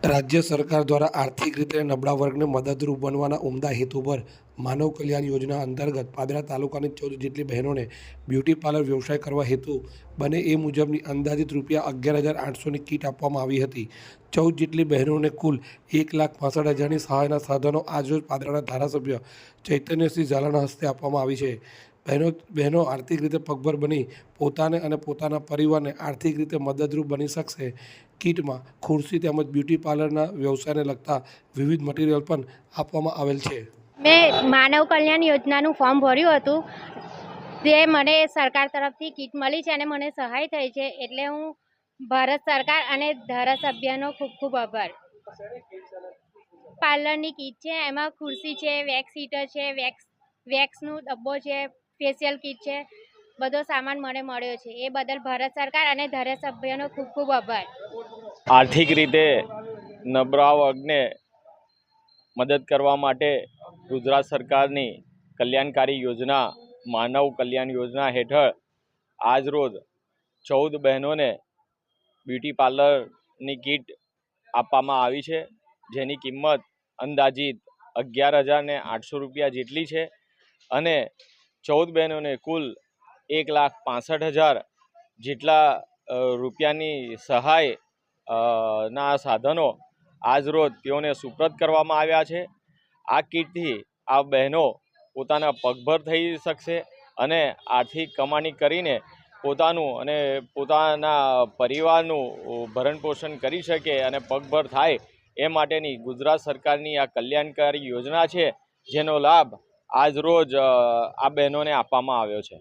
રાજ્ય સરકાર દ્વારા આર્થિક રીતે નબળા વર્ગને મદદરૂપ બનવાના ઉમદા હેતુ પર માનવ કલ્યાણ યોજના અંતર્ગત પાદરા તાલુકાની ચૌદ જેટલી બહેનોને બ્યુટી પાર્લર વ્યવસાય કરવા હેતુ બને એ મુજબની અંદાજિત રૂપિયા અગિયાર હજાર આઠસોની કીટ આપવામાં આવી હતી. ચૌદ જેટલી બહેનોને કુલ એક લાખ પાસઠ હજારની સહાયના સાધનો આજરોજ પાદરાના ધારાસભ્ય ચૈતન્યસિંહ ઝાલાના હસ્તે આપવામાં આવી છે. બહેનો બહેનો આર્થિક રીતે પગભર બની પોતાને અને પોતાના પરિવારને આર્થિક રીતે મદદરૂપ બની શકશે. કીટમાં ખુરશી તેમજ બ્યુટી પાર્લરના વ્યવસાયને લગતા વિવિધ મટીરિયલ પણ આપવામાં આવેલ છે. મેં માનવ કલ્યાણ યોજનાનું ફોર્મ ભર્યું હતું. તે મને સરકાર તરફથી કીટ મળી છે અને મને સહાય થઈ છે એટલે હું ભારત સરકાર અને ધારાસભ્યનો ખૂબ ખૂબ આભાર. પાર્લરની કીટ છે, એમાં ખુરશી છે, વેક્સ હીટર છે, વેક્સ, વેક્સનો ડબ્બો છે, ફેશિયલ કીટ છે, બધો સામાન મને મળ્યો છે. એ બદલ ભારત સરકાર અને ધારાસભ્યનો ખૂબ ખૂબ આભાર. આર્થિક રીતે નબળા વર્ગને મદદ કરવા માટે ગુજરાત સરકારની કલ્યાણકારી યોજના, માનવ કલ્યાણ યોજના હેઠળ આજરોજ ચૌદ બહેનોને બ્યુટી પાર્લરની કીટ આપવામાં આવી છે. જેની કિંમત અંદાજિત અગિયાર હજારને આઠસો રૂપિયા જેટલી છે અને ચૌદ બહેનોને કુલ એક લાખ પાસઠ હજાર જેટલા રૂપિયાની સહાય ના સાધનો આજરોજ તેઓને સુપ્રત કરવામાં આવ્યા છે. આ કીટથી આ બહેનો પોતાના પગભર થઈ શકશે અને આર્થિક કમાણી કરીને પોતાનું અને પોતાના પરિવારનું ભરણપોષણ કરી શકે અને પગભર થાય એ માટેની ગુજરાત સરકારની આ કલ્યાણકારી યોજના છે, જેનો લાભ આજરોજ રોજ આ બહેનોને આપવામાં આવ્યો છે.